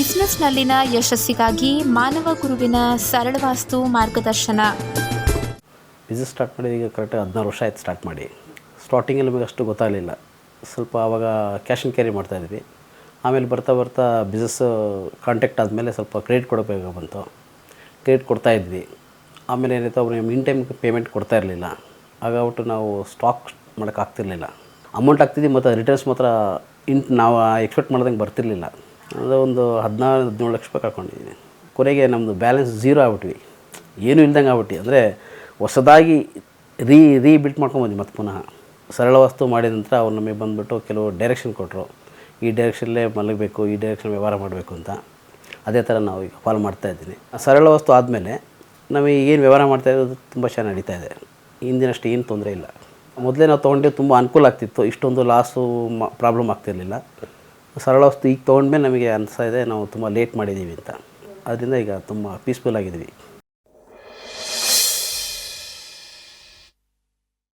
ಬಿಸಿನೆಸ್ನಲ್ಲಿನ ಯಶಸ್ಸಿಗಾಗಿ ಮಾನವ ಗುರುವಿನ ಸರಳವಾಸ್ತು ಮಾರ್ಗದರ್ಶನ. ಬಿಸ್ನೆಸ್ ಸ್ಟಾರ್ಟ್ ಮಾಡಿ ಈಗ ಕರೆಕ್ಟ್ ಹದಿನಾರು ವರ್ಷ ಆಯ್ತು ಸ್ಟಾರ್ಟ್ ಮಾಡಿ. ಸ್ಟಾರ್ಟಿಂಗಲ್ಲಿ ನಮಗೆ ಅಷ್ಟು ಗೊತ್ತಾಗಲಿಲ್ಲ. ಸ್ವಲ್ಪ ಆವಾಗ ಕ್ಯಾಶ್ ಆ್ಯಂಡ್ ಕ್ಯಾರಿ ಮಾಡ್ತಾಯಿದ್ವಿ ಆಮೇಲೆ ಬರ್ತಾ ಬರ್ತಾ ಬಿಸ್ನೆಸ್ ಕಾಂಟ್ಯಾಕ್ಟ್ ಆದಮೇಲೆ ಸ್ವಲ್ಪ ಕ್ರೆಡಿಟ್ ಕೊಡಬೇಕು ಬಂತು. ಕ್ರೆಡಿಟ್ ಕೊಡ್ತಾಯಿದ್ವಿ ಆಮೇಲೆ ಏನಾಯಿತು, ಅವ್ರು ಇನ್ ಟೈಮ್ ಪೇಮೆಂಟ್ ಕೊಡ್ತಾ ಇರಲಿಲ್ಲ. ಹಾಗಾಗ್ಬಿಟ್ಟು ನಾವು ಸ್ಟಾಕ್ ಮಾಡೋಕ್ಕಾಗ್ತಿರ್ಲಿಲ್ಲ ಅಮೌಂಟ್ ಆಗ್ತಿದ್ವಿ, ಮತ್ತು ರಿಟರ್ನ್ಸ್ ಮಾತ್ರ ಇನ್ ನಾವು ಎಕ್ಸ್ಪೆಕ್ಟ್ ಮಾಡ್ದಂಗೆ ಬರ್ತಿರ್ಲಿಲ್ಲ. ಅದು ಒಂದು ಹದಿನಾರು, ಹದಿನೇಳು ಲಕ್ಷ ರೂಪಾಯಿ ಕಳ್ಕೊಂಡಿದ್ದೀನಿ ಕೊನೆಗೆ ನಮ್ಮದು ಬ್ಯಾಲೆನ್ಸ್ ಝೀರೋ ಆಗ್ಬಿಟ್ವಿ. ಏನೂ ಇಲ್ದಂಗೆ ಆಗ್ಬಿಟ್ಟು ಅಂದರೆ ಹೊಸದಾಗಿ ರೀ, ರೀಬಿಲ್ಟ್ ಮಾಡ್ಕೊಂಬಂದ್ವಿ ಮತ್ತೆ ಪುನಃ. ಸರಳ ವಸ್ತು ಮಾಡಿದ ನಂತರ ಅವ್ರು ನಮಗೆ ಬಂದುಬಿಟ್ಟು ಕೆಲವು ಡೈರೆಕ್ಷನ್ ಕೊಟ್ಟರು ಈ ಡೈರೆಕ್ಷನ್ಲೇ ಮಲಗಬೇಕು, ಈ ಡೈರೆಕ್ಷನ್ ವ್ಯವಹಾರ ಮಾಡಬೇಕು ಅಂತ. ಅದೇ ಥರ ನಾವು ಈಗ ಫಾಲೋ ಮಾಡ್ತಾಯಿದ್ದೀನಿ ಸರಳ ವಸ್ತು ಆದಮೇಲೆ ನಮಗೆ ಏನು ವ್ಯವಹಾರ ಮಾಡ್ತಾ ಇರೋದು ತುಂಬ ಚೆನ್ನಾಗಿ ನಡೀತಾ ಇದೆ. ಹಿಂದಿನಷ್ಟು ಏನು ತೊಂದರೆ ಇಲ್ಲ. ಮೊದಲೇ ನಾವು ತೊಗೊಂಡೆ ತುಂಬ ಅನುಕೂಲ ಆಗ್ತಿತ್ತು. ಇಷ್ಟೊಂದು ಲಾಸು ಪ್ರಾಬ್ಲಮ್ ಆಗ್ತಿರಲಿಲ್ಲ. ಸರಳ ವಸ್ತು ಈಗ ತೊಗೊಂಡ್ಮೇಲೆ ನಮಗೆ ಅನಿಸ್ತಾ ಇದೆ ನಾವು ತುಂಬ ಲೇಟ್ ಮಾಡಿದ್ದೀವಿ ಅಂತ. ಅದರಿಂದ ಈಗ ತುಂಬ ಪೀಸ್ಫುಲ್ ಆಗಿದ್ದೀವಿ.